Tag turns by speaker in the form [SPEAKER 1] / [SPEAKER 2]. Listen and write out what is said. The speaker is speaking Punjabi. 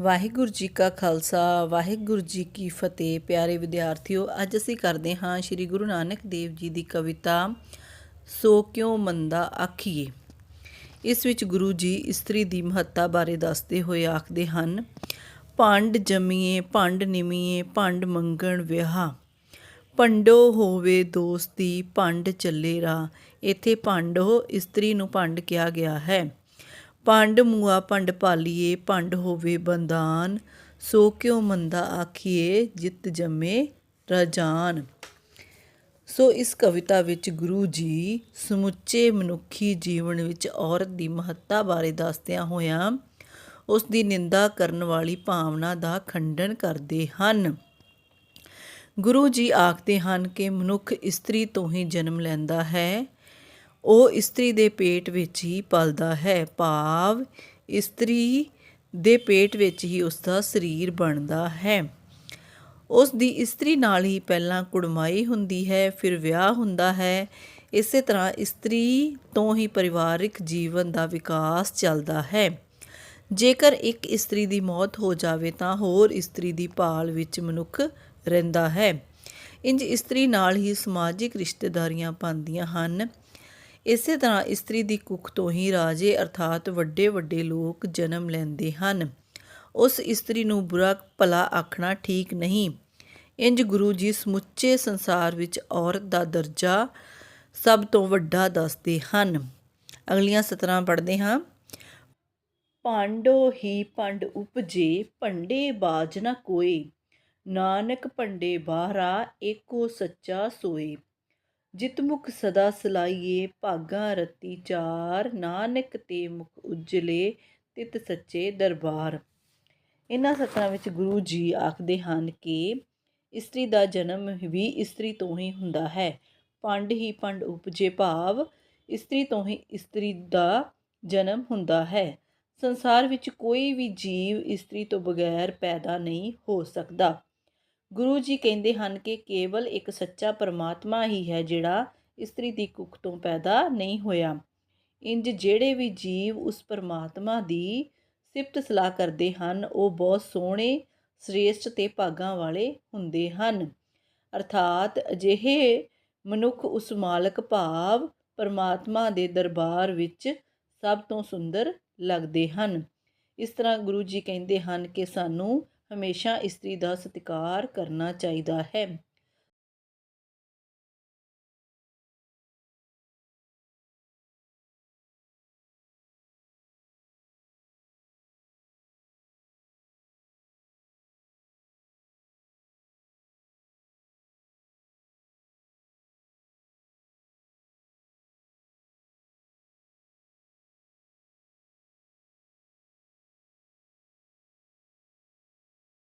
[SPEAKER 1] ਵਾਹਿਗੁਰੂ ਜੀ ਕਾ ਖਾਲਸਾ, ਵਾਹਿਗੁਰੂ ਜੀ ਕੀ ਫਤਿਹ। ਪਿਆਰੇ ਵਿਦਿਆਰਥੀਓ, ਅੱਜ ਅਸੀਂ ਕਰਦੇ ਹਾਂ ਸ੍ਰੀ ਗੁਰੂ ਨਾਨਕ ਦੇਵ ਜੀ ਦੀ ਕਵਿਤਾ, ਸੋ ਕਿਉਂ ਮੰਦਾ ਆਖੀਏ? ਇਸ ਵਿੱਚ ਗੁਰੂ ਜੀ ਇਸਤਰੀ ਦੀ ਮਹੱਤਤਾ ਬਾਰੇ ਦੱਸਦੇ ਹੋਏ ਆਖਦੇ ਹਨ, ਭੰਡ ਜਮੀਏ, ਭੰਡ ਨਿਮੀਏ, ਭੰਡ ਮੰਗਣ ਵਿਆਹ। ਭੰਡੋ ਹੋਵੇ ਦੋਸਤੀ, ਭੰਡ ਚੱਲੇ ਰਾ ਇੱਥੇ ਭੰਡੋ ਇਸਤਰੀ ਨੂੰ ਭੰਡ ਕਿਹਾ ਗਿਆ ਹੈ। ਭੰਡ ਮੂਆ ਭੰਡ ਪਾਲੀਏ ਭੰਡ ਹੋਵੇ ਬੰਦਾਨ ਸੋ ਕਿਉ ਮੰਦਾ ਆਖੀਏ, ਜਿਤ ਜੰਮੇ ਰਜਾਨ। ਸੋ ਇਸ ਕਵਿਤਾ ਵਿੱਚ ਗੁਰੂ ਜੀ ਸਮੁੱਚੇ ਮਨੁੱਖੀ ਜੀਵਨ ਵਿੱਚ ਔਰਤ ਦੀ ਮਹੱਤਤਾ ਬਾਰੇ ਦੱਸਦਿਆਂ ਹੋਇਆਂ ਉਸ ਦੀ ਨਿੰਦਾ ਕਰਨ ਵਾਲੀ ਭਾਵਨਾ ਦਾ ਖੰਡਨ ਕਰਦੇ ਹਨ। ਗੁਰੂ ਜੀ ਆਖਦੇ ਹਨ ਕਿ ਮਨੁੱਖ ਇਸਤਰੀ ਤੋਂ ਹੀ ਜਨਮ ਲੈਂਦਾ ਹੈ। ਉਹ ਇਸਤਰੀ ਦੇ ਪੇਟ ਵਿੱਚ ਹੀ ਪਲਦਾ ਹੈ। ਭਾਵ ਇਸਤਰੀ ਦੇ ਪੇਟ ਵਿੱਚ ਹੀ ਉਸ ਦਾ ਸਰੀਰ ਬਣਦਾ ਹੈ। ਉਸ ਦੀ ਇਸਤਰੀ ਨਾਲ ਹੀ ਪਹਿਲਾਂ ਕੁੜਮਾਈ ਹੁੰਦੀ ਹੈ, ਫਿਰ ਵਿਆਹ ਹੁੰਦਾ ਹੈ। ਇਸੇ ਤਰ੍ਹਾਂ ਇਸਤਰੀ ਤੋਂ ਹੀ ਪਰਿਵਾਰਿਕ ਜੀਵਨ ਦਾ ਵਿਕਾਸ ਚੱਲਦਾ ਹੈ। ਜੇਕਰ ਇੱਕ ਇਸਤਰੀ ਦੀ ਮੌਤ ਹੋ ਜਾਵੇ ਤਾਂ ਹੋਰ ਇਸਤਰੀ ਦੀ ਭਾਲ ਵਿੱਚ ਮਨੁੱਖ ਰਹਿੰਦਾ ਹੈ। ਇੰਜ ਇਸਤਰੀ ਨਾਲ ਹੀ ਸਮਾਜਿਕ ਰਿਸ਼ਤੇਦਾਰੀਆਂ ਪਾਉਂਦੀਆਂ ਹਨ। ਇਸੇ ਤਰ੍ਹਾਂ ਇਸਤਰੀ ਦੀ ਕੁੱਖ ਤੋਂ ਹੀ ਰਾਜੇ ਅਰਥਾਤ ਵੱਡੇ ਵੱਡੇ ਲੋਕ ਜਨਮ ਲੈਂਦੇ ਹਨ। ਉਸ ਇਸਤਰੀ ਨੂੰ ਬੁਰਾ ਭਲਾ ਆਖਣਾ ਠੀਕ ਨਹੀਂ। ਇੰਜ ਗੁਰੂ ਜੀ ਸਮੁੱਚੇ ਸੰਸਾਰ ਵਿੱਚ ਔਰਤ ਦਾ ਦਰਜਾ ਸਭ ਤੋਂ ਵੱਡਾ ਦੱਸਦੇ ਹਨ। ਅਗਲੀਆਂ ਸਤਰਾਂ ਪੜ੍ਹਦੇ ਹਾਂ। ਪਾਂਡੋ ਹੀ ਪੰਡ ਉਪਜੇ, ਭੰਡੇ ਬਾਜ ਨਾ ਕੋਏ ਨਾਨਕ ਭੰਡੇ ਬਾਹਰਾ, ਏਕੋ ਸੱਚਾ ਸੋਏ। ਜਿਤ ਮੁਖ ਸਦਾ ਸਲਾਈਏ, ਭਾਗਾ ਰਤੀ ਚਾਰ, ਨਾਨਕ ਤੇ ਮੁਖ ਉਜਲੇ, ਤਿਤ ਸੱਚੇ ਦਰਬਾਰ। ਇਹਨਾਂ ਸਤਰਾਂ ਵਿੱਚ ਗੁਰੂ ਜੀ ਆਖਦੇ ਹਨ ਕਿ ਇਸਤਰੀ ਦਾ ਜਨਮ ਵੀ ਇਸਤਰੀ ਤੋਂ ਹੀ ਹੁੰਦਾ ਹੈ। ਪੰਡ ਹੀ ਪੰਡ ਉਪਜੇ ਭਾਵ, ਇਸਤਰੀ ਤੋਂ ਹੀ ਇਸਤਰੀ ਦਾ ਜਨਮ ਹੁੰਦਾ ਹੈ। ਸੰਸਾਰ ਵਿੱਚ ਕੋਈ ਵੀ ਜੀਵ ਇਸਤਰੀ ਤੋਂ ਬਗੈਰ ਪੈਦਾ ਨਹੀਂ ਹੋ ਸਕਦਾ। ਗੁਰੂ ਜੀ ਕਹਿੰਦੇ ਹਨ ਕਿ ਕੇਵਲ ਇੱਕ ਸੱਚਾ ਪਰਮਾਤਮਾ ਹੀ ਹੈ ਜਿਹੜਾ ਇਸਤਰੀ ਦੀ ਕੁੱਖ ਤੋਂ ਪੈਦਾ ਨਹੀਂ ਹੋਇਆ। ਇੰਜ ਜਿਹੜੇ ਵੀ ਜੀਵ ਉਸ ਪਰਮਾਤਮਾ ਦੀ ਸਿਫਤ ਸਲਾਹ ਕਰਦੇ ਹਨ, ਉਹ ਬਹੁਤ ਸੋਹਣੇ, ਸ੍ਰੇਸ਼ਟ ਤੇ ਭਾਗਾਂ ਵਾਲੇ ਹੁੰਦੇ ਹਨ। ਅਰਥਾਤ ਅਜਿਹੇ ਮਨੁੱਖ ਉਸ ਮਾਲਕ ਭਾਵ ਪਰਮਾਤਮਾ ਦੇ ਦਰਬਾਰ ਵਿੱਚ ਸਭ ਤੋਂ ਸੁੰਦਰ ਲੱਗਦੇ ਹਨ। ਇਸ ਤਰ੍ਹਾਂ ਗੁਰੂ ਜੀ ਕਹਿੰਦੇ ਹਨ ਕਿ ਸਾਨੂੰ ਹਮੇਸ਼ਾ ਇਸਤਰੀ ਦਾ ਸਤਿਕਾਰ ਕਰਨਾ ਚਾਹੀਦਾ ਹੈ।